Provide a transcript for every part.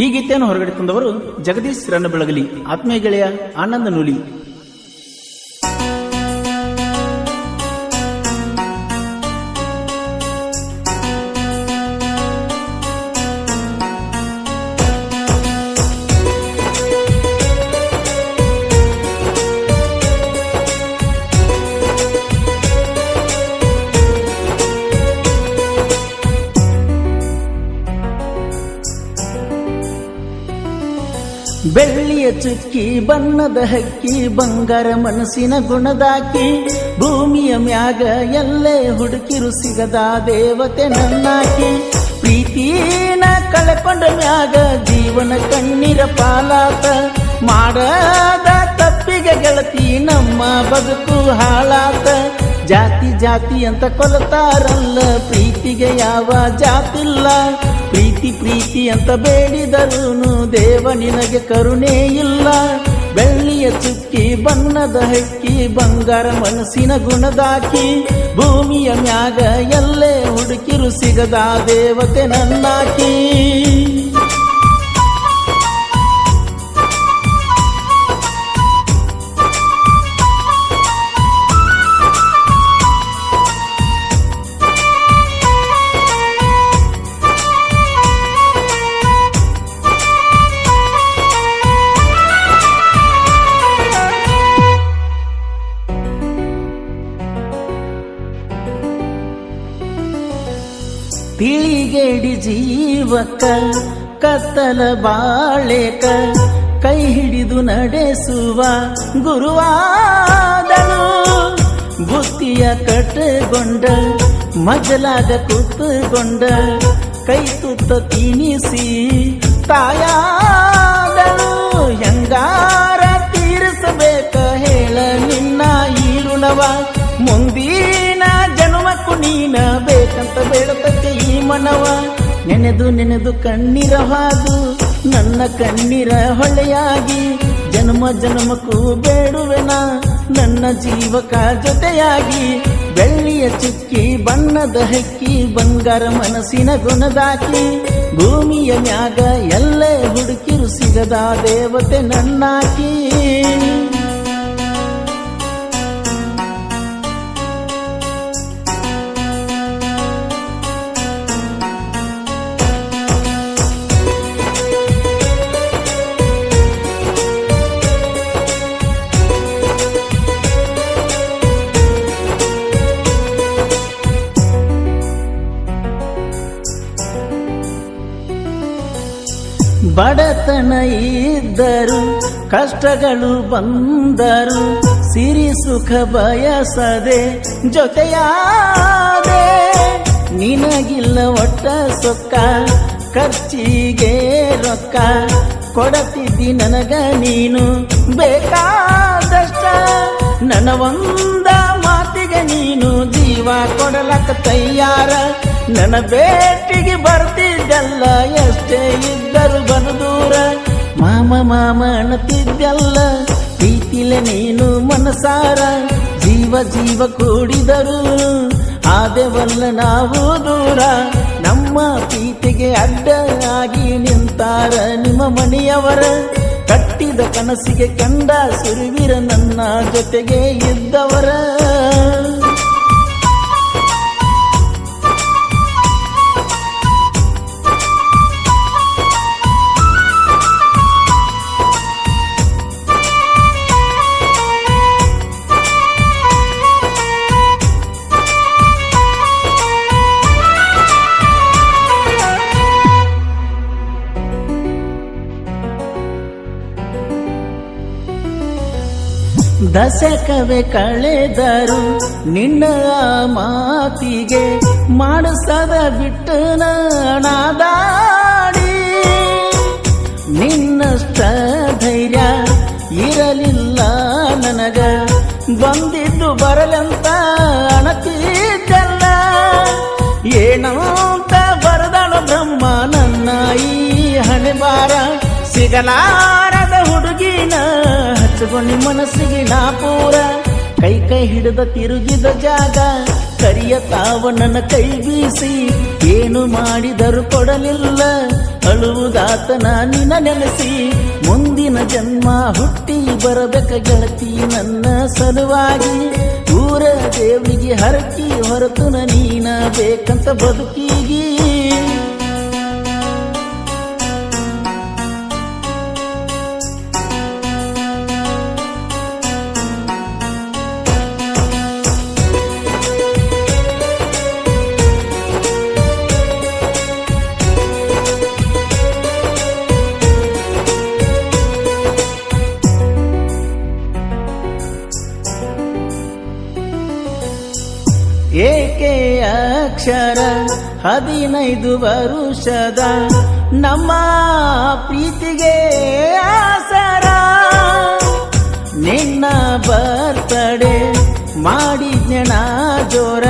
ಈ ಗೀತೆಯನ್ನು ಹೊರಗಡೆ ತಂದವರು ಜಗದೀಶ್ ರನ್ನ ಬೆಳಗಲಿ ಆತ್ಮೀಯ ಗೆಳೆಯ ಆನಂದ ನೂಲಿ. ಬೆಳ್ಳಿಯ ಚುಕ್ಕಿ, ಬಣ್ಣದ ಹಕ್ಕಿ, ಬಂಗಾರ ಮನಸ್ಸಿನ ಗುಣದಾಕಿ, ಭೂಮಿಯ ಮ್ಯಾಗ ಎಲ್ಲೇ ಹುಡುಕಿರು ಸಿಗದ ದೇವತೆ ನನ್ನಾಕಿ. ಪ್ರೀತಿನ ಕಳ್ಕೊಂಡ ಮ್ಯಾಗ ಜೀವನ ಕಣ್ಣೀರ ಪಾಲಾತ, ಮಾಡದ ತಪ್ಪಿಗೆ ಗೆಳತಿ ನಮ್ಮ ಬದುಕು ಹಾಳಾತ. ಜಾತಿ ಅಂತ ಕೊಲತಾರಲ್ಲ, ಪ್ರೀತಿಗೆ ಯಾವ ಜಾತಿಲ್ಲ. ಪ್ರೀತಿ ಪ್ರೀತಿ ಅಂತ ಬೇಡಿದರೂನು ದೇವ ನಿನಗೆ ಕರುಣೆ ಇಲ್ಲ. ಬೆಳ್ಳಿಯ ಚುಕ್ಕಿ, ಬಣ್ಣದ ಹಕ್ಕಿ, ಬಂಗಾರ ಮನಸ್ಸಿನ ಗುಣದಾಕಿ, ಭೂಮಿಯ ಮ್ಯಾಗ ಎಲ್ಲೇ ಹುಡುಕಿರು ಸಿಗದ ದೇವತೆ ನನ್ನಾಕಿ. ತಿಳಿಗೇಡಿ ಜೀವಕ, ಕತ್ತಲ ಬಾಳೆಕ, ಕೈ ಹಿಡಿದು ನಡೆಸುವ ಗುರುವಾದನು. ಬುತ್ತಿಯ ಕಟ್ಟಗೊಂಡ ಮಜಲಾಗ ಕೂತುಕೊಂಡ ಕೈ ತುತ್ತ ತಿನಿಸಿ ತಾಯಾದನು ಮನವ, ನೆನೆದು ನೆನೆದು ಕಣ್ಣೀರ ಹಾದು, ನನ್ನ ಕಣ್ಣೀರ ಹೊಳೆಯಾಗಿ, ಜನ್ಮ ಜನ್ಮಕ್ಕೂ ಬೇಡುವೆನ, ನನ್ನ ಜೀವಕ ಜೊತೆಯಾಗಿ. ಬೆಳ್ಳಿಯ ಚುಕ್ಕಿ, ಬಣ್ಣದ ಹಕ್ಕಿ, ಬಂಗಾರ ಮನಸ್ಸಿನ ಗುಣದಾಕಿ, ಭೂಮಿಯ ಮ್ಯಾಗ ಎಲ್ಲೇ ಹುಡುಕಿರು ಸಿಗದ ದೇವತೆ ನನ್ನಾಕಿ. ಬಡತನ ಇದ್ದರು, ಕಷ್ಟಗಳು ಬಂದರು, ಸಿರಿ ಸುಖ ಬಯಸದೆ ಜೊತೆಯಾದೆ. ನಿನಗಿಲ್ಲ ಒಟ್ಟ ಸೊಕ್ಕ, ಖರ್ಚಿಗೆ ರೊಕ್ಕ, ಕೊಡತಿದ್ದಿ ನನಗ ನೀನು ಬೇಕಾದಷ್ಟ. ನನ್ನ ಒಂದ ಮಾತಿಗೆ ನೀನು ಜೀವ ಕೊಡಲಕ್ಕ ತಯ್ಯಾರ ನನ್ನ ಬೇಟಿಗೆ ಬರ್ತಿದ್ದಲ್ಲ, ಎಷ್ಟೇ ಇದ್ದರು ಬನು ದೂರ. ಮಾಮ ಮಾಮ ಅನ್ನತಿದ್ದಲ್ಲ ಪ್ರೀತಿಲೆ ನೀನು ಮನಸಾರ. ಜೀವ ಜೀವ ಕೂಡಿದರು ಆದೆವಲ್ಲ ನಾವು ದೂರ. ನಮ್ಮ ಪ್ರೀತಿಗೆ ಅಡ್ಡ ಆಗಿ ನಿಂತಾರ ನಿಮ್ಮ ಮನೆಯವರ. ಕಟ್ಟಿದ ಕನಸಿಗೆ ಕಂಡ ಸುರುವಿರ ನನ್ನ ಜೊತೆಗೆ ಇದ್ದವರ. ದಶಕವೇ ಕಳೆದರು ನಿನ್ನ ಮಾತಿಗೆ ಮಾಡಿಸದ ಬಿಟ್ಟು ನಾದಾಡಿ ನಿನ್ನಷ್ಟ ಧೈರ್ಯ ಇರಲಿಲ್ಲ ನನಗ. ಬಂದಿದ್ದು ಬರಲಂತ ಅಣತಿದ್ದಲ್ಲ. ಏನಂತ ಬರದಾಳ ಬ್ರಹ್ಮ ನನ್ನ ಈ ಹಣೆಬಾರ ಸಿಗಲಾರದ ಹುಡುಗಿನ ಹಚ್ಚಗೊಂಡಿ ಮನಸ್ಸಿಗೆ ನಾ ಪೂರ. ಕೈ ಕೈ ಹಿಡಿದ ತಿರುಗಿದ ಜಾಗ ಕರಿಯ ತಾವ ನನ್ನ ಕೈ ಬೀಸಿ. ಏನು ಮಾಡಿದರೂ ಕೊಡಲಿಲ್ಲ ಅಳುವುದಾತನ ನಿನ್ನ ನೆನೆಸಿ. ಮುಂದಿನ ಜನ್ಮ ಹುಟ್ಟಿ ಬರಬೇಕ ಗೆಳತಿ ನನ್ನ ಸಲುವಾಗಿ. ಊರ ದೇವಿಗೆ ಹರಕಿ ಹೊರತುನ ನೀನ ಬೇಕಂತ ಬದುಕಿಗಿ. ಏಕೆ ಅಕ್ಷರ ಹದಿನೈದು ವರುಷದ ನಮ್ಮ ಪ್ರೀತಿಗೆ ಆಸರ. ನಿನ್ನ ಬರ್ತಡೆ ಮಾಡಿದ್ನ ಜೋರ,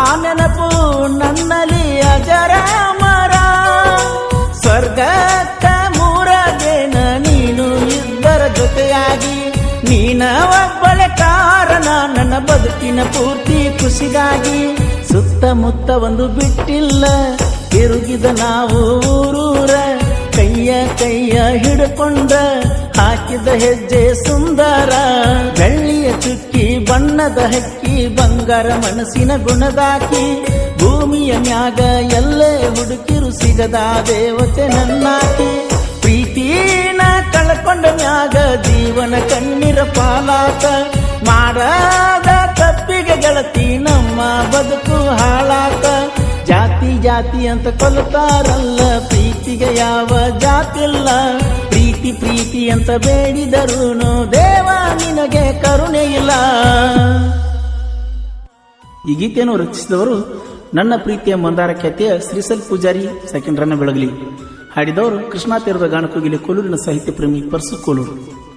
ಆ ನೆನಪು ನನ್ನಲ್ಲಿ ಅಜರ ಮರ. ಸ್ವರ್ಗಕ್ಕ ಮೂರದೇನ ನೀನು ಇಬ್ಬರ ಜೊತೆಯಾಗಿ ನೀನ ಒಬ್ಬಳ ಕಾರಣ ನನ್ನ ಬದುಕಿನ ಪೂರ್ತಿ ಖುಷಿಗಾಗಿ ಸುತ್ತಮುತ್ತ ಒಂದು ಬಿಟ್ಟಿಲ್ಲ. ತಿರುಗಿದ ನಾವು ಊರೂರ, ಕೈಯ ಕೈಯ ಹಿಡ್ಕೊಂಡ, ಹಾಕಿದ ಹೆಜ್ಜೆ ಸುಂದರ. ಬೆಳ್ಳಿಯ ಚುಕ್ಕಿ, ಬಣ್ಣದ ಹಕ್ಕಿ, ಬಂಗಾರ ಮನಸ್ಸಿನ ಗುಣದಾಕಿ, ಭೂಮಿಯ ಮ್ಯಾಗ ಎಲ್ಲೇ ಹುಡುಕಿರು ಸಿಗದ ದೇವತೆ ನನ್ನಾಕಿ. ಪ್ರೀತಿನ ಕಳ್ಕೊಂಡ ಮ್ಯಾಗ ಜೀವನ ಕಣ್ಣೀರ ಪಾಲಾತ ಮಾಡದ ತಪ್ಪಿಗೆ ಗೆಳತಿ ನಮ್ಮ ಬದುಕು ಹಾಳಾತ. ಜಾತಿ ಜಾತಿ ಅಂತ ಕೊಲ್ತಾರಲ್ಲ ಪ್ರೀತಿಗೆ ಯಾವ ಜಾತಿಲ್ಲ. ಪ್ರೀತಿ ಪ್ರೀತಿ ಅಂತ ಬೇಡಿದರೂನು ದೇವ ನಿನಗೆ ಕರುಣೆ ಇಲ್ಲ. ಈ ಗೀತೆಯನ್ನು ರಚಿಸಿದವರು ನನ್ನ ಪ್ರೀತಿಯ ಮಂದಾರ ಖ್ಯಾತಿಯ ಶ್ರೀಸಲ್ ಪೂಜಾರಿ ಸೆಕೆಂಡ್ ರನ್ನ ಬೆಳಗಲಿ. ಹಾಡಿದವರು ಕೃಷ್ಣಾ ತೀರದ ಗಾಣಕೋಗಿಲಿ ಕೋಲೂರಿನ ಸಾಹಿತ್ಯ ಪ್ರೇಮಿ ಪರ್ಸು ಕೋಲೂರು.